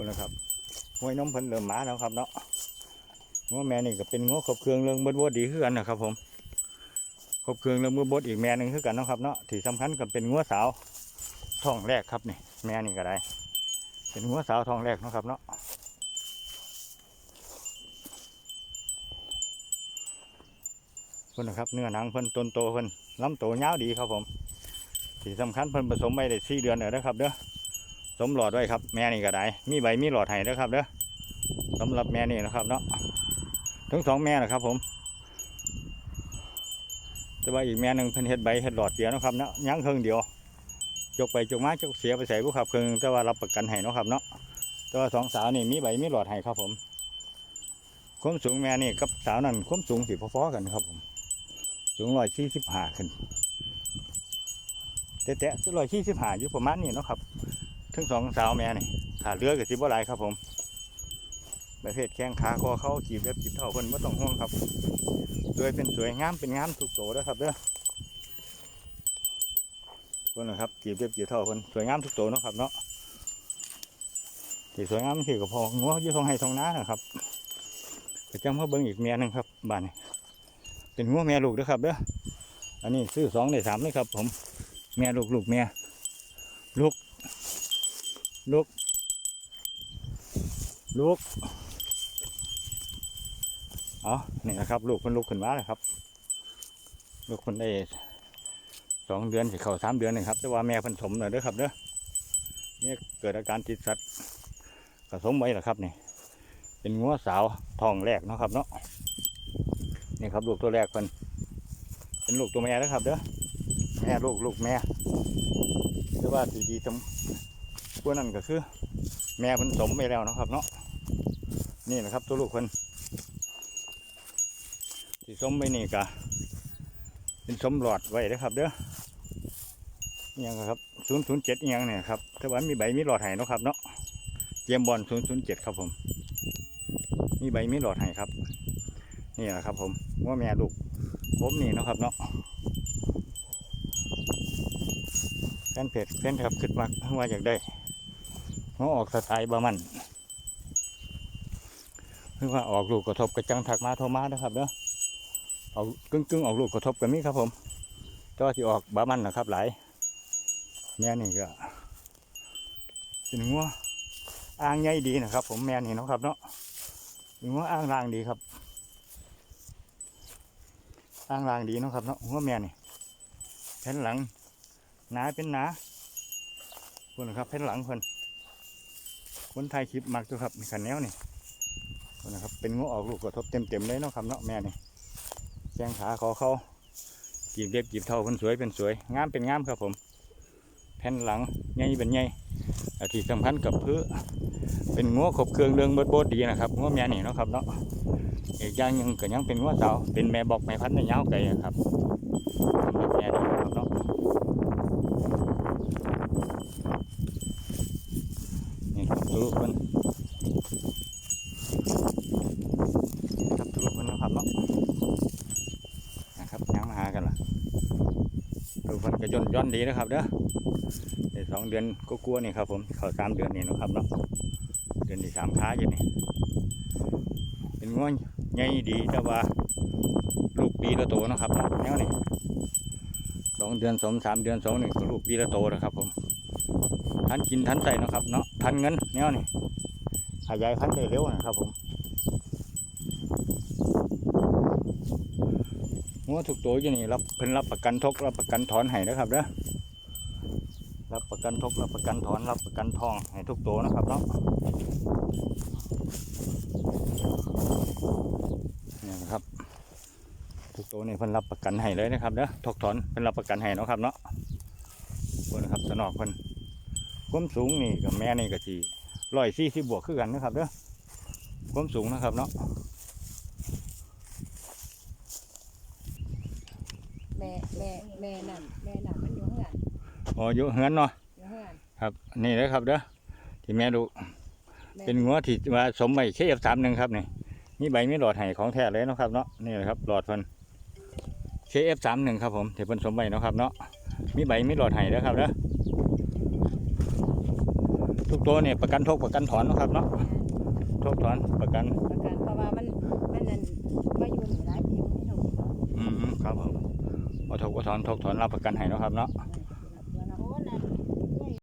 คุณนะครับห้วยนมเพิ่นเริ่มมาแล้วครับเนาะงัวแม่นี่ก็เป็นงัวครบเครื่องเรื่องบดบดดีคือกันนะครับ ผมครบเครื่องเรื่องบดบดอีกแม่หนึ่งคือกันนะครับเนาะที่สำคัญก็เป็นงัวสาวท้องแรกครับนี่แม่นี่ก็ได้ เป็นงัวสาวท้องแรกนะครับเนาะคุณนะครับเนื้อหนังเพิ่นต้นโตเพิ่นลำโตยาวดีครับผมที่สำคัญเพิ่นผสมไปได้สี่เดือนแล้วนะครับเด้อ สมหลอดไว้ครับ แม่นี่ก็ได้ มีใบมีหลอดให้เด้อครับเด้อสำหรับแม่นี่นะครับเนาะทั้งสองแม่นะครับผมแต่ว่าอีกแม่หนึ่งเพิ่นเฮ็ดใบเฮ็ดหลอดเสียนะครับเนาะยังเครื่องเดียวจกไปจกมาจกเสียไปใส่ผู้ขับเครื่องแต่ว่ารับประกันให้นะครับเนาะแต่ว่าสองสาวนี่มีใบมีหลอดให้ครับผมความสูงแม่นี่กับสาวนั่นความสูงสิพอๆกันครับผมสูงร้อยสี่สิบห้าขึ้นแต่แต่ร้อยสี่สิบห้าอยู่ประมาณนี้นะครับ ทั้งสองสาวแม่นี่ขาเรือกับสิบ่หลายครับผมประเภทแข้งขาคอเขากีบเล็บกีบเท่าเพิ่นไม่ต้องห่วงครับ สวยเป็นสวยงามเป็นงามทุกโตเด้อครับเด้อเพิ่นนะครับกีบเล็บกีบเท่าเพิ่นสวยงามทุกโตเนาะครับเนาะที่สวยงามที่ก็พองัวยี่ทองให้ทองน้านะครับก็จังมาเบิ่งอีกแม่หนึงครับบ้านนี้เป็นงัวแม่ลูกเด้อครับเด้ออันนี้ซื้อสองในสามเลยครับ ผมแม่ลูกลูกแม่ลูก ลูกลูกเอานี่นะครับ ลูกเพิ่นลูกขึ้นมาเลยครับ ลูกเพิ่นได้สองเดือนสิเข้าสามเดือนนึงครับ แต่ว่าแม่เพิ่นสมหน่อยเด้อครับเด้อเนี่ยเกิดอาการติดสัตว์ผสมไว้แหละครับนี่ เป็นงัวสาวทองแรกเนาะครับเนาะ นี่ครับลูกตัวแรกเพิ่นเป็นลูกตัวแม่นะครับเด้อ แม่ลูกลูกแม่แต่ว่าสีดีสม พวนั้นก็คือ แม่พิ่นสมไปแล้วนะครับ เนาะนี่นะครับตัวลูกเพิ่นที่สมไปนี่ก็เป็นสมหลอดไว้นะครับ เด้อยังครับศูนย์ศูนย์เจ็ดยังเนี่ยครับถ้าว่ามีใบมีหลอดให้นะครับ เนาะเยี่ยมบอลศูนย์ศูนย์เจ็ดครับผม มีใบมีหลอดให้ครับ นี่แหละครับ ผมว่าแม่ลูกผมนี่นะครับ เนาะแฟนเพจแฟนครับขึ้นมาว่าอยากได้ เขาออกสไตล์บะมันคือว่าออกลูกกระทบกระจังถักมาโทมานะครับเนาะเอากึ่งกึ่งๆออกลูกกระทบกันนี้ครับผมแต่ว่าที่ออกบะมันนะครับ หลายแม่นี่ก็เป็นงัวอ่างใหญ่ดีนะครับ ผมแม่นี่นะครับ เนาะเป็นงัวอ่างรางดีครับอ่างรางดีนะครับเนาะงัวแม่นี่แผ่นหลังหนาเป็นหนาคนนะครับแผ่นหลังคน คนไทยคลิปมักตัวครับมีขันแนวนี่นะครับเป็นงูออกลูกกระทบเต็มๆเลยเนาะครับเนาะแม่นี่แข้งขาขอเขากีบเล็บกีบเท่าคนสวยเป็นสวยงามเป็นงามครับผม แผ่นหลังใหญ่เป็นใหญ่ที่สำคัญกับพื้เป็นงัวขบเครื่องเรื่องเบิดโบดดีนะครับงัวแม่นี่เนาะครับเนาะอีกอย่างหนึงก็ยังเป็นงัวสาวเป็นแม่บอกแม่พันธุ์ในยาวไกลครับแม่นี่ครับเนาะนี่ครับตัวลูกเพิ่น ครับทุกค นะครับเนาะนะครับยังมาหากันล่ะทุกคนก็ย่นย่อนดีนะครับเด้อในสองเดือนก็กลัวนี่ครับ ผมเข้าสามเดือนนี่นะครับเนาะเดือนที่สามค้าอยู่นี่เป็นง้วนใหญ่ดีแต่ว่าลูกปีละโตนะครับเนาะแนวนี่สองเดือนสองสามเดือนสองหนึ่งก็ลูกปีละโตนะครับ ผมทันกินทันใส่นะครับเนาะทันเงินแนวนี่ขยายพันธุ์ได้เร็วนะครับผม งัวทุกตัวอยู่นี่รับเพิ่นรับประกันทกรับประกันถอนให้นะครับเด้อรับประกันทกรับประกันถอนรับประกันทองให้ทุกตัวนะครับเนาะนี่นะครับทุกตัวนี่เพิ่นรับประกันให้เลยนะครับเด้อทกถอนเพิ่นรับประกันให้เนาะครับเนาะเพิ่นะครับสนอกเพิ่นความสูงนี่กับแม่นี่ก็สิร้อยสี่สิบบวกคือกันนะครับเด้อความสูงนะครับเนาะ แม่แม่แม่นั่นแม่นั่นมันอยู่เฮือนอ๋ออยู่เฮือนเนาะครับนี่เลยครับเด้อที่แม่ดูเป็นงัวที่ว่าสมใบเคฟสามหนึ่งครับนี่นี่ใบไม่หลอดไห้ของแท้เลยนะครับเนาะนี่เลยครับหลอดเพิ่นเคฟสามหนึ่งครับผมที่เป็นสมใบเนาะครับเนาะมีใบไม่หลอดไห้แล้วครับเด้อทุกตัวเนี่ยประกันทกประกันถอนนะครับเนาะทกถอนประกัน มาถกก็ถอนถกถอนรับประกันให้นะครับเนาะ